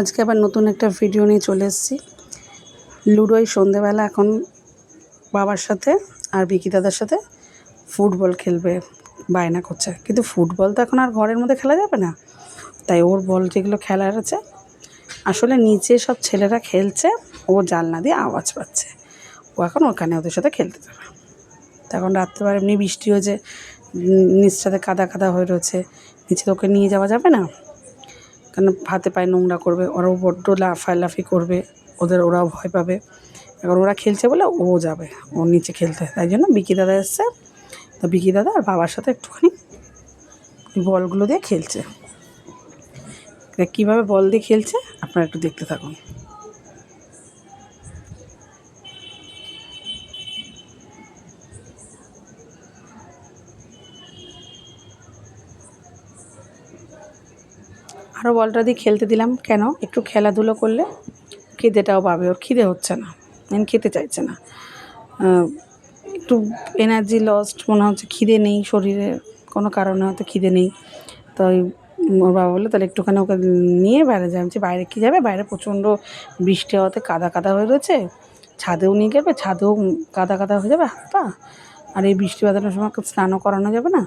আজকে আবার নতুন একটা ভিডিও নিয়ে চলে এসেছি। লুডোয় সন্ধেবেলা এখন বাবার সাথে আর বিকি দাদার সাথে ফুটবল খেলবে, বায়না করছে। কিন্তু ফুটবল তো এখন আর ঘরের মধ্যে খেলা যাবে না। তাই ওর বল যেগুলো খেলার আছে, আসলে নিচে সব ছেলেরা খেলছে, ও জানলা দিয়ে আওয়াজ পাচ্ছে। ও এখন ওখানে ওদের সাথে খেলতে যাবে। তো এখন রাত্রেবার এমনি বৃষ্টি হয়েছে নিচটাতে কাদা কাদা হয়ে রয়েছে, নিচে তো ওকে নিয়ে যাওয়া যাবে না। কেন হাতে পায়ে নোংরা করবে? ওরাও বড্ড লাফালাফি করবে। ওদের ওরাও ভয় পাবে। এবার ওরা খেলছে বলে ও যাবে। ও নিচে খেলতে। তাই জন্য বিকি দাদা এসছে। তো বিকি দাদা আর বাবার সাথে একটুখানি বলগুলো দিয়ে খেলছে। কীভাবে বল দিয়ে খেলছে। আপনারা একটু দেখতে থাকুন। আরও বলটা দিয়ে খেলতে দিলাম। কেন? একটু খেলাধুলো করলে খিদেটাও পাবে, ওর খিদে হচ্ছে না। মেন খেতে চাইছে না। একটু এনার্জি লস্ট মনে হচ্ছে খিদে নেই শরীরে, কোনো কারণে হয়তো খিদে নেই। তো ওর বাবা বলল, তাহলে একটুখানি ওকে নিয়ে বাইরে যাবে। যে বাইরে কী যাবে? বাইরে প্রচণ্ড বৃষ্টি হওয়াতে কাদা কাদা হয়ে রয়েছে। ছাদেও নিয়ে যাবে ছাদেও কাদা কাদা হয়ে যাবে হাত পা আর এই বৃষ্টি বাদলের সময় স্নানও করানো যাবে না।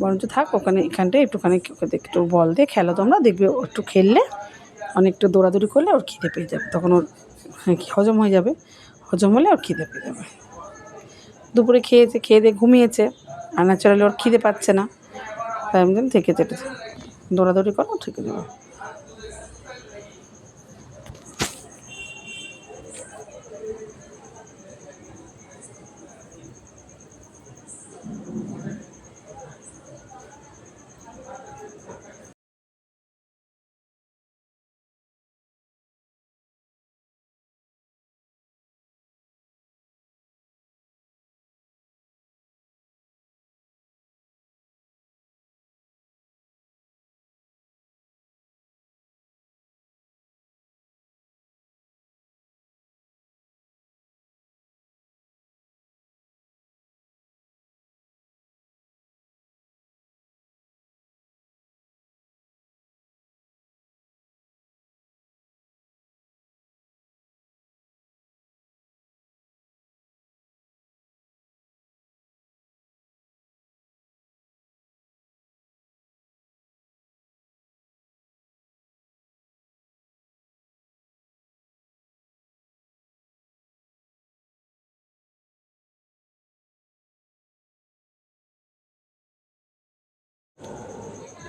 বরঞ্চ থাক, ওখানে এখানটায় একটুখানি একটু বল দিয়ে খেলো তোমরা, দেখবে একটু খেললে অনেকটা দৌড়াদৌড়ি করলে ওর খিদে পেয়ে যাবে। তখন ওর হ্যাঁ হজম হয়ে যাবে। হজম হলে ওর খিদে পেয়ে যাবে। দুপুরে খেয়েছে, খেয়ে দিয়ে ঘুমিয়েছে। আর ন্যাচারালি ওর খিদে পাচ্ছে না। তাই আমি থেকে যেতে দৌড়াদৌড়ি করো ঠিক যাবে।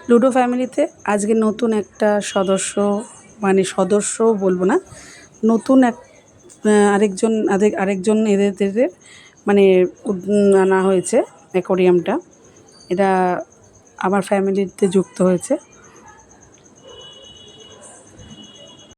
লুডো ফ্যামিলিতে আজকে নতুন একটা সদস্য মানে সদস্য বলব না, নতুন এক আরেকজন আরেক আরেকজন এদের মানে আনা হয়েছে অ্যাকোরিয়ামটা। এটা আমার ফ্যামিলিতে যুক্ত হয়েছে।